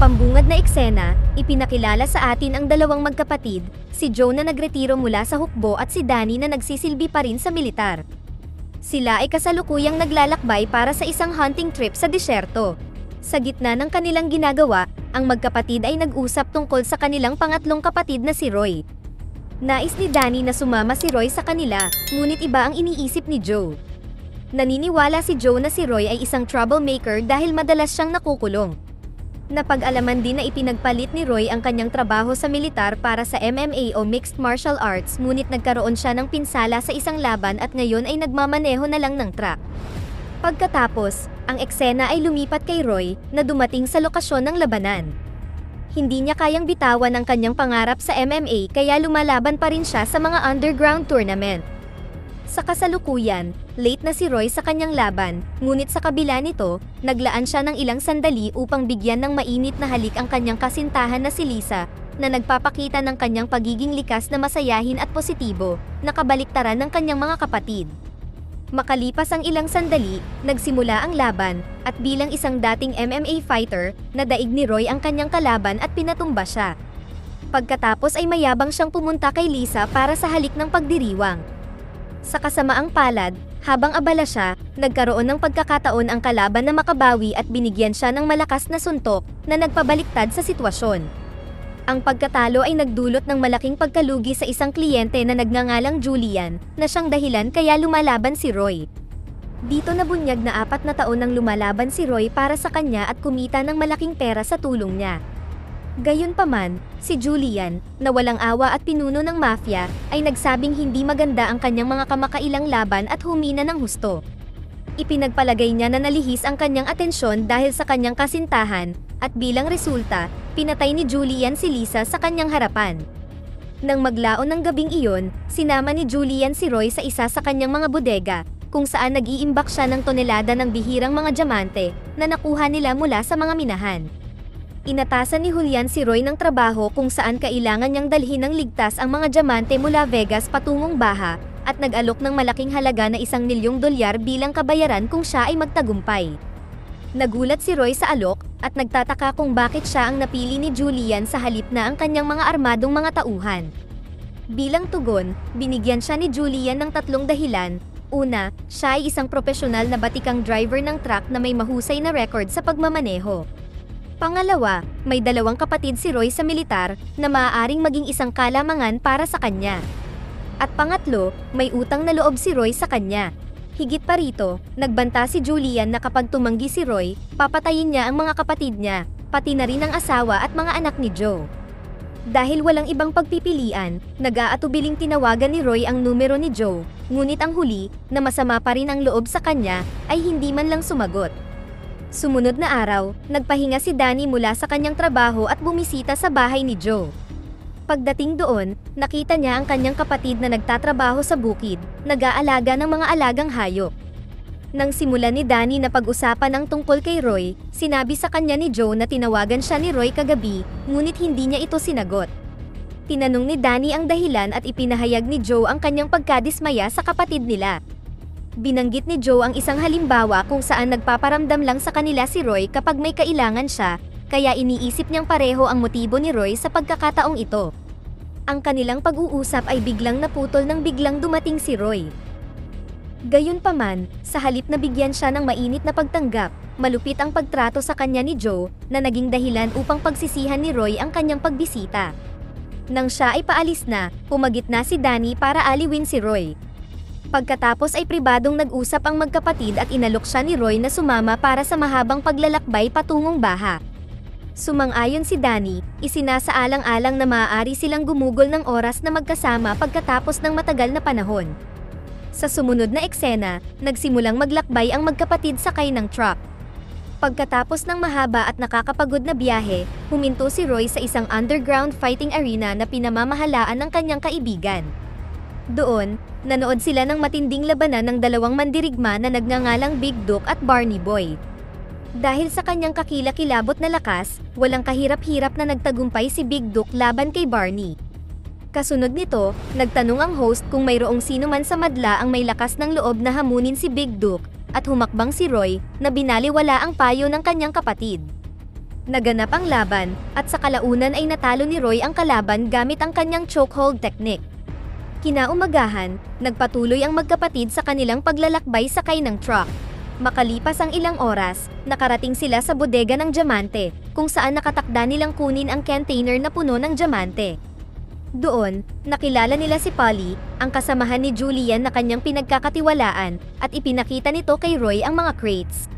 pambungad na eksena, ipinakilala sa atin ang dalawang magkapatid, si Joe na nagretiro mula sa hukbo at si Danny na nagsisilbi pa rin sa militar. Sila ay kasalukuyang naglalakbay para sa isang hunting trip sa disyerto. Sa gitna ng kanilang ginagawa, ang magkapatid ay nag-usap tungkol sa kanilang pangatlong kapatid na si Roy. Nais ni Danny na sumama si Roy sa kanila, ngunit iba ang iniisip ni Joe. Naniniwala si Joe na si Roy ay isang troublemaker dahil madalas siyang nakukulong. Napag-alaman din na ipinagpalit ni Roy ang kanyang trabaho sa militar para sa MMA o Mixed Martial Arts ngunit nagkaroon siya ng pinsala sa isang laban at ngayon ay nagmamaneho na lang ng truck. Pagkatapos, ang eksena ay lumipat kay Roy na dumating sa lokasyon ng labanan. Hindi niya kayang bitawan ang kanyang pangarap sa MMA kaya lumalaban pa rin siya sa mga underground tournament. Sa kasalukuyan, late na si Roy sa kanyang laban, ngunit sa kabila nito, naglaan siya ng ilang sandali upang bigyan ng mainit na halik ang kanyang kasintahan na si Lisa, na nagpapakita ng kanyang pagiging likas na masayahin at positibo, na kabaliktaran ng kanyang mga kapatid. Makalipas ang ilang sandali, nagsimula ang laban, at bilang isang dating MMA fighter, nadaig ni Roy ang kanyang kalaban at pinatumba siya. Pagkatapos ay mayabang siyang pumunta kay Lisa para sa halik ng pagdiriwang. Sa kasamaang palad, habang abala siya, nagkaroon ng pagkakataon ang kalaban na makabawi at binigyan siya ng malakas na suntok na nagpabaliktad sa sitwasyon. Ang pagkatalo ay nagdulot ng malaking pagkalugi sa isang kliyente na nagngangalang Julian, na siyang dahilan kaya lumalaban si Roy. Dito nabunyag na apat na taon nang lumalaban si Roy para sa kanya at kumita ng malaking pera sa tulong niya. Gayunpaman, si Julian, na walang awa at pinuno ng mafia, ay nagsabing hindi maganda ang kanyang mga kamakailang laban at humina ng husto. Ipinagpalagay niya na nalihis ang kanyang atensyon dahil sa kanyang kasintahan, at bilang resulta, pinatay ni Julian si Lisa sa kanyang harapan. Nang maglaon ng gabing iyon, sinama ni Julian si Roy sa isa sa kanyang mga bodega, kung saan nag-iimbak siya ng tonelada ng bihirang mga diamante na nakuha nila mula sa mga minahan. Inatasan ni Julian si Roy ng trabaho kung saan kailangan niyang dalhin ng ligtas ang mga diamante mula Vegas patungong Baha, at nag-alok ng malaking halaga na isang milyong dolyar bilang kabayaran kung siya ay magtagumpay. Nagulat si Roy sa alok, at nagtataka kung bakit siya ang napili ni Julian sa halip na ang kanyang mga armadong mga tauhan. Bilang tugon, binigyan siya ni Julian ng tatlong dahilan. Una, siya ay isang profesional na batikang driver ng truck na may mahusay na record sa pagmamaneho. Pangalawa, may dalawang kapatid si Roy sa militar na maaaring maging isang kalamangan para sa kanya. At pangatlo, may utang na loob si Roy sa kanya. Higit pa rito, nagbanta si Julian na kapag tumanggi si Roy, papatayin niya ang mga kapatid niya, pati na rin ang asawa at mga anak ni Joe. Dahil walang ibang pagpipilian, nag-aatubiling tinawagan ni Roy ang numero ni Joe, ngunit ang huli, na masama pa rin ang loob sa kanya, ay hindi man lang sumagot. Sumunod na araw, nagpahinga si Danny mula sa kanyang trabaho at bumisita sa bahay ni Joe. Pagdating doon, nakita niya ang kanyang kapatid na nagtatrabaho sa bukid, nag-aalaga ng mga alagang hayop. Nang simula ni Danny na pag-usapan ang tungkol kay Roy, sinabi sa kanya ni Joe na tinawagan siya ni Roy kagabi, ngunit hindi niya ito sinagot. Tinanong ni Danny ang dahilan at ipinahayag ni Joe ang kanyang pagkadismaya sa kapatid nila. Binanggit ni Joe ang isang halimbawa kung saan nagpaparamdam lang sa kanila si Roy kapag may kailangan siya, kaya iniisip niyang pareho ang motibo ni Roy sa pagkakataong ito. Ang kanilang pag-uusap ay biglang naputol nang biglang dumating si Roy. Gayunpaman, sa halip na bigyan siya ng mainit na pagtanggap, malupit ang pagtrato sa kanya ni Joe na naging dahilan upang pagsisihan ni Roy ang kanyang pagbisita. Nang siya ay paalis na, pumagit na si Danny para aliwin si Roy. Pagkatapos ay pribadong nag-usap ang magkapatid at inalok siya ni Roy na sumama para sa mahabang paglalakbay patungong baha. Sumang-ayon si Danny, isinasaalang-alang na maaari silang gumugol ng oras na magkasama pagkatapos ng matagal na panahon. Sa sumunod na eksena, nagsimulang maglakbay ang magkapatid sakay ng truck. Pagkatapos ng mahaba at nakakapagod na biyahe, huminto si Roy sa isang underground fighting arena na pinamamahalaan ng kanyang kaibigan. Doon, nanood sila ng matinding labanan ng dalawang mandirigma na nagngangalang Big Duke at Barney Boy. Dahil sa kanyang kakilakilabot na lakas, walang kahirap-hirap na nagtagumpay si Big Duke laban kay Barney. Kasunod nito, nagtanong ang host kung mayroong sino man sa madla ang may lakas ng loob na hamunin si Big Duke, at humakbang si Roy, na binaliwala ang payo ng kanyang kapatid. Naganap ang laban, at sa kalaunan ay natalo ni Roy ang kalaban gamit ang kanyang chokehold technique. Kinaumagahan, nagpatuloy ang magkapatid sa kanilang paglalakbay sakay ng truck. Makalipas ang ilang oras, nakarating sila sa bodega ng diamante, kung saan nakatakda nilang kunin ang container na puno ng diamante. Doon, nakilala nila si Polly, ang kasamahan ni Julian na kanyang pinagkakatiwalaan, at ipinakita nito kay Roy ang mga crates.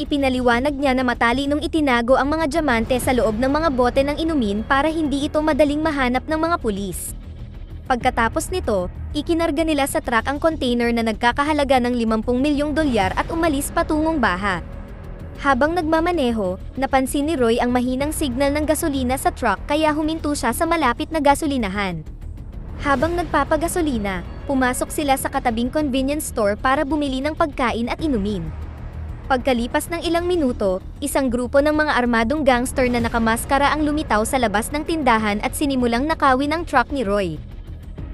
Ipinaliwanag niya na matali nung itinago ang mga diamante sa loob ng mga bote ng inumin para hindi ito madaling mahanap ng mga pulis. Pagkatapos nito, ikinarga nila sa truck ang container na nagkakahalaga ng 50 milyong dolyar at umalis patungong baha. Habang nagmamaneho, napansin ni Roy ang mahinang signal ng gasolina sa truck kaya huminto siya sa malapit na gasolinahan. Habang nagpapagasolina, pumasok sila sa katabing convenience store para bumili ng pagkain at inumin. Pagkalipas ng ilang minuto, isang grupo ng mga armadong gangster na nakamaskara ang lumitaw sa labas ng tindahan at sinimulang nakawin ang truck ni Roy.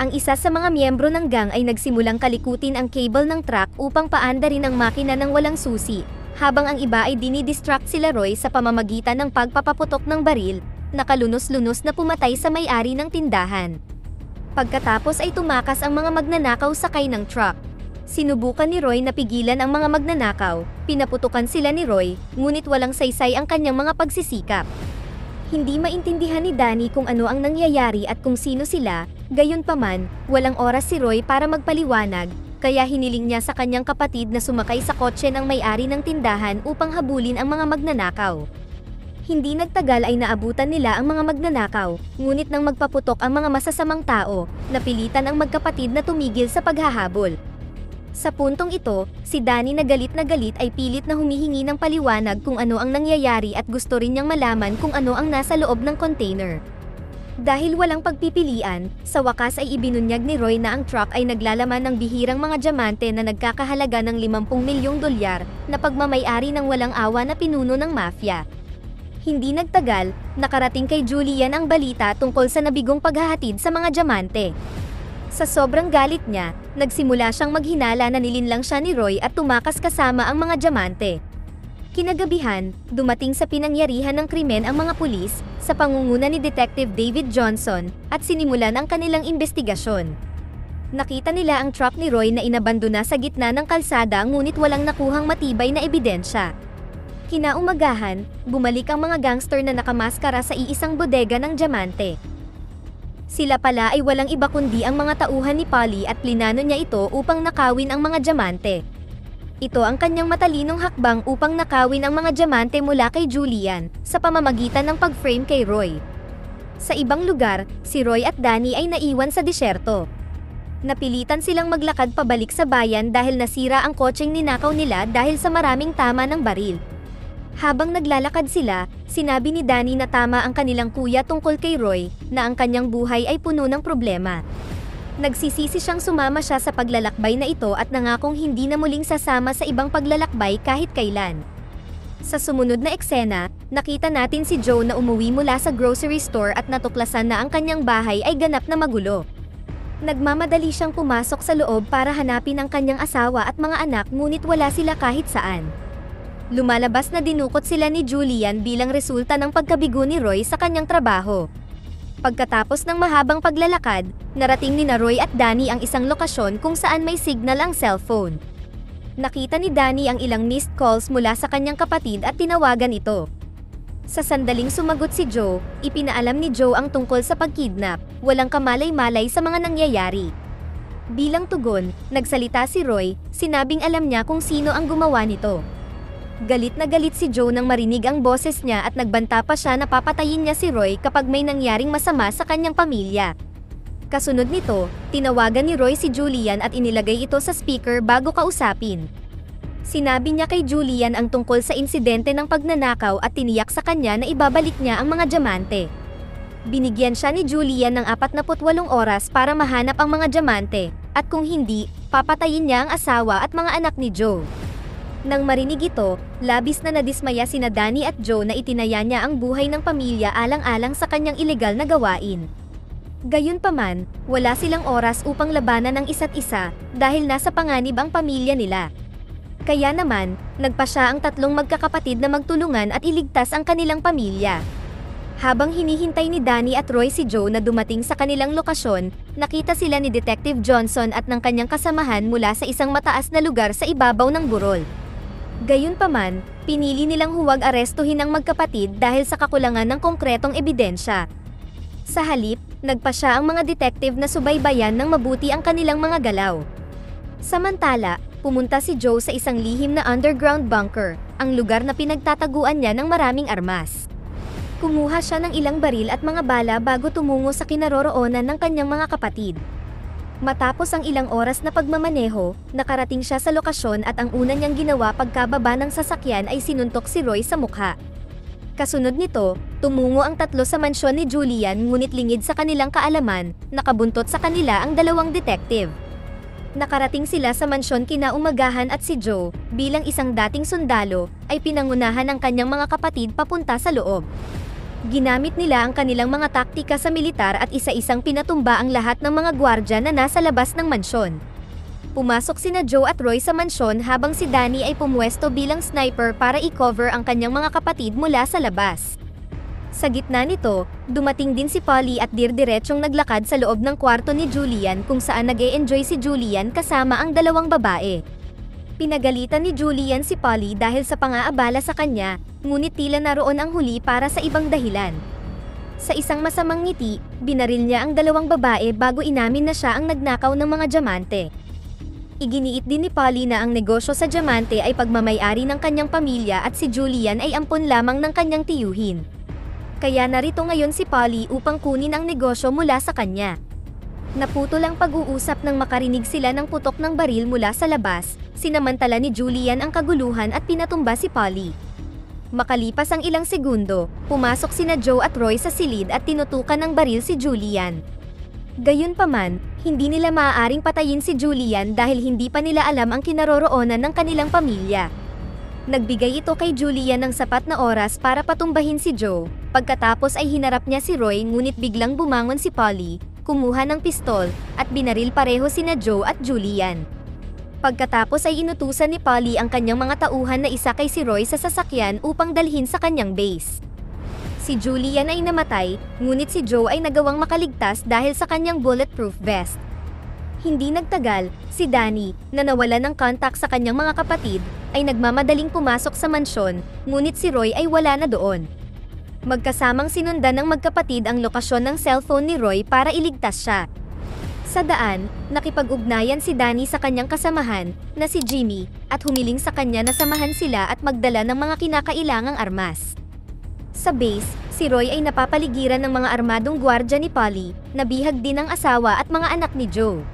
Ang isa sa mga miyembro ng gang ay nagsimulang kalikutin ang cable ng truck upang paandarin ang makina ng walang susi, habang ang iba ay dinidistract sila Roy sa pamamagitan ng pagpapaputok ng baril, nakalunos-lunos na pumatay sa may-ari ng tindahan. Pagkatapos ay tumakas ang mga magnanakaw sakay ng truck. Sinubukan ni Roy na pigilan ang mga magnanakaw, pinaputukan sila ni Roy, ngunit walang saysay ang kanyang mga pagsisikap. Hindi maintindihan ni Danny kung ano ang nangyayari at kung sino sila, gayon paman, walang oras si Roy para magpaliwanag, kaya hiniling niya sa kanyang kapatid na sumakay sa kotse ng may-ari ng tindahan upang habulin ang mga magnanakaw. Hindi nagtagal ay naabutan nila ang mga magnanakaw, ngunit nang magpaputok ang mga masasamang tao, napilitan ang magkapatid na tumigil sa paghahabol. Sa puntong ito, si Danny na galit na galit ay pilit na humihingi ng paliwanag kung ano ang nangyayari at gusto rin niyang malaman kung ano ang nasa loob ng container. Dahil walang pagpipilian, sa wakas ay ibinunyag ni Roy na ang truck ay naglalaman ng bihirang mga diamante na nagkakahalaga ng 50 milyong dolyar na pagmamayari ng walang awa na pinuno ng mafia. Hindi nagtagal, nakarating kay Julian ang balita tungkol sa nabigong paghahatid sa mga diamante. Sa sobrang galit niya, nagsimula siyang maghinala na nilinlang siya ni Roy at tumakas kasama ang mga diamante. Kinagabihan, dumating sa pinangyarihan ng krimen ang mga pulis, sa pangunguna ni Detective David Johnson, at sinimulan ang kanilang investigasyon. Nakita nila ang truck ni Roy na inabandona sa gitna ng kalsada ngunit walang nakuhang matibay na ebidensya. Kinaumagahan, bumalik ang mga gangster na nakamaskara sa iisang bodega ng diamante. Sila pala ay walang iba kundi ang mga tauhan ni Polly at plinano niya ito upang nakawin ang mga diamante. Ito ang kanyang matalinong hakbang upang nakawin ang mga diamante mula kay Julian sa pamamagitan ng pag-frame kay Roy. Sa ibang lugar, si Roy at Danny ay naiwan sa disyerto. Napilitan silang maglakad pabalik sa bayan dahil nasira ang kotseng ninakaw nila dahil sa maraming tama ng baril. Habang naglalakad sila, sinabi ni Danny na tama ang kanilang kuya tungkol kay Roy, na ang kanyang buhay ay puno ng problema. Nagsisisi siyang sumama siya sa paglalakbay na ito at nangakong hindi na muling sasama sa ibang paglalakbay kahit kailan. Sa sumunod na eksena, nakita natin si Joe na umuwi mula sa grocery store at natuklasan na ang kanyang bahay ay ganap na magulo. Nagmamadali siyang pumasok sa loob para hanapin ang kanyang asawa at mga anak ngunit wala sila kahit saan. Lumalabas na dinukot sila ni Julian bilang resulta ng pagkabigo ni Roy sa kanyang trabaho. Pagkatapos ng mahabang paglalakad, narating ni na Roy at Danny ang isang lokasyon kung saan may signal ang cellphone. Nakita ni Danny ang ilang missed calls mula sa kanyang kapatid at tinawagan ito. Sa sandaling sumagot si Joe, ipinaalam ni Joe ang tungkol sa pagkidnap, walang kamalay-malay sa mga nangyayari. Bilang tugon, nagsalita si Roy, sinabing alam niya kung sino ang gumawa nito. Galit na galit si Joe nang marinig ang boses niya at nagbanta pa siya na papatayin niya si Roy kapag may nangyaring masama sa kanyang pamilya. Kasunod nito, tinawagan ni Roy si Julian at inilagay ito sa speaker bago kausapin. Sinabi niya kay Julian ang tungkol sa insidente ng pagnanakaw at tiniyak sa kanya na ibabalik niya ang mga diamante. Binigyan siya ni Julian ng 48 oras para mahanap ang mga diamante, at kung hindi, papatayin niya ang asawa at mga anak ni Joe. Nang marinig ito, labis na nadismaya sina Danny at Joe na itinaya niya ang buhay ng pamilya alang-alang sa kanyang ilegal na gawain. Gayunpaman, wala silang oras upang labanan ang isa't isa dahil nasa panganib ang pamilya nila. Kaya naman, nagpa siya ang tatlong magkakapatid na magtulungan at iligtas ang kanilang pamilya. Habang hinihintay ni Danny at Roy si Joe na dumating sa kanilang lokasyon, nakita sila ni Detective Johnson at ng kanyang kasamahan mula sa isang mataas na lugar sa ibabaw ng burol. Gayunpaman, pinili nilang huwag arestuhin ang magkapatid dahil sa kakulangan ng konkretong ebidensya. Sa halip, nagpa siya ang mga detective na subaybayan ng mabuti ang kanilang mga galaw. Samantala, pumunta si Joe sa isang lihim na underground bunker, ang lugar na pinagtataguan niya ng maraming armas. Kumuha siya ng ilang baril at mga bala bago tumungo sa kinaroroonan ng kanyang mga kapatid. Matapos ang ilang oras na pagmamaneho, nakarating siya sa lokasyon at ang una niyang ginawa pagkababa ng sasakyan ay sinuntok si Roy sa mukha. Kasunod nito, tumungo ang tatlo sa mansyon ni Julian ngunit lingid sa kanilang kaalaman, nakabuntot sa kanila ang dalawang detective. Nakarating sila sa mansyon kinaumagahan at si Joe, bilang isang dating sundalo, ay pinangunahan ng kanyang mga kapatid papunta sa loob. Ginamit nila ang kanilang mga taktika sa militar at isa-isang pinatumba ang lahat ng mga gwardya na nasa labas ng mansyon. Pumasok sina Joe at Roy sa mansyon habang si Danny ay pumwesto bilang sniper para i-cover ang kanyang mga kapatid mula sa labas. Sa gitna nito, dumating din si Polly at dirdiretsong naglakad sa loob ng kwarto ni Julian kung saan nag enjoy si Julian kasama ang dalawang babae. Pinagalitan ni Julian si Polly dahil sa pangaabala sa kanya, ngunit tila naroon ang huli para sa ibang dahilan. Sa isang masamang ngiti, binaril niya ang dalawang babae bago inamin na siya ang nagnakaw ng mga diamante. Iginiit din ni Polly na ang negosyo sa diamante ay pagmamayari ng kanyang pamilya at si Julian ay ampon lamang ng kanyang tiyuhin. Kaya narito ngayon si Polly upang kunin ang negosyo mula sa kanya. Naputol ang pag-uusap nang makarinig sila ng putok ng baril mula sa labas, sinamantala ni Julian ang kaguluhan at pinatumba si Polly. Makalipas ang ilang segundo, pumasok sina Joe at Roy sa silid at tinutukan ng baril si Julian. Gayunpaman, hindi nila maaaring patayin si Julian dahil hindi pa nila alam ang kinaroroonan ng kanilang pamilya. Nagbigay ito kay Julian ng sapat na oras para patumbahin si Joe, pagkatapos ay hinarap niya si Roy ngunit biglang bumangon si Polly, kumuha ng pistol, at binaril pareho sina Joe at Julian. Pagkatapos ay inutusan ni Polly ang kanyang mga tauhan na isa kay si Roy sa sasakyan upang dalhin sa kanyang base. Si Julian ay namatay, ngunit si Joe ay nagawang makaligtas dahil sa kanyang bulletproof vest. Hindi nagtagal, si Danny, na nawala ng contact sa kanyang mga kapatid, ay nagmamadaling pumasok sa mansyon, ngunit si Roy ay wala na doon. Magkasamang sinundan ng magkapatid ang lokasyon ng cellphone ni Roy para iligtas siya. Sa daan, nakipag-ugnayan si Danny sa kanyang kasamahan, na si Jimmy, at humiling sa kanya na samahan sila at magdala ng mga kinakailangang armas. Sa base, si Roy ay napapaligiran ng mga armadong gwardya ni Polly, nabihag din ang asawa at mga anak ni Joe.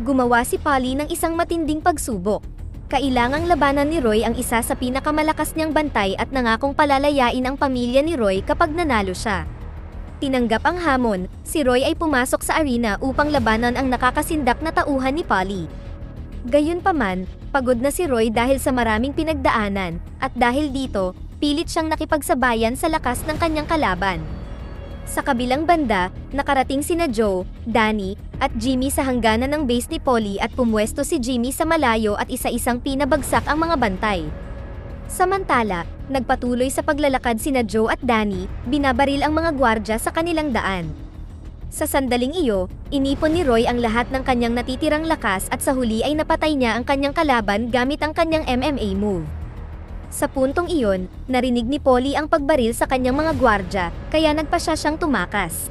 Gumawa si Polly ng isang matinding pagsubok. Kailangang labanan ni Roy ang isa sa pinakamalakas niyang bantay at nangakong palalayain ang pamilya ni Roy kapag nanalo siya. Tinanggap ang hamon, si Roy ay pumasok sa arena upang labanan ang nakakasindak na tauhan ni Polly. Gayunpaman, pagod na si Roy dahil sa maraming pinagdaanan, at dahil dito, pilit siyang nakipagsabayan sa lakas ng kanyang kalaban. Sa kabilang banda, nakarating sina Joe, Danny, at Jimmy sa hangganan ng base ni Polly at pumwesto si Jimmy sa malayo at isa-isang pinabagsak ang mga bantay. Samantala, nagpatuloy sa paglalakad sina Joe at Danny, binabaril ang mga gwardya sa kanilang daan. Sa sandaling iyo, inipon ni Roy ang lahat ng kanyang natitirang lakas at sa huli ay napatay niya ang kanyang kalaban gamit ang kanyang MMA move. Sa puntong iyon, narinig ni Polly ang pagbaril sa kanyang mga gwardya, kaya nagpa siya siyang tumakas.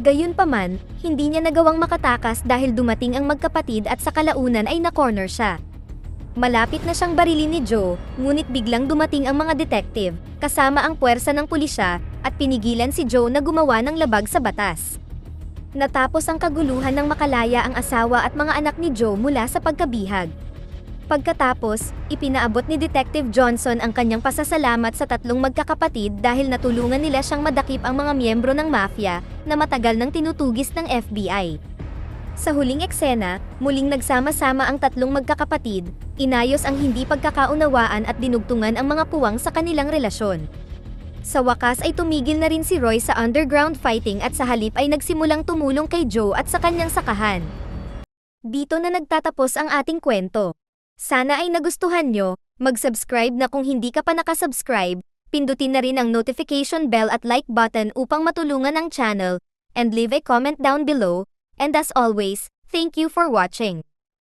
Gayunpaman, hindi niya nagawang makatakas dahil dumating ang magkapatid at sa kalaunan ay na-corner siya. Malapit na siyang barilin ni Joe, ngunit biglang dumating ang mga detective, kasama ang puwersa ng pulisya, at pinigilan si Joe na gumawa ng labag sa batas. Natapos ang kaguluhan ng makalaya ang asawa at mga anak ni Joe mula sa pagkabihag. Pagkatapos, ipinaabot ni Detective Johnson ang kanyang pasasalamat sa tatlong magkakapatid dahil natulungan nila siyang madakip ang mga miyembro ng mafia na matagal nang tinutugis ng FBI. Sa huling eksena, muling nagsama-sama ang tatlong magkakapatid, inayos ang hindi pagkakaunawaan at dinugtungan ang mga puwang sa kanilang relasyon. Sa wakas ay tumigil na rin si Roy sa underground fighting at sa halip ay nagsimulang tumulong kay Joe at sa kanyang sakahan. Dito na nagtatapos ang ating kwento. Sana ay nagustuhan nyo, mag-subscribe na kung hindi ka pa nakasubscribe, pindutin na rin ang notification bell at like button upang matulungan ang channel, and leave a comment down below, and as always, thank you for watching.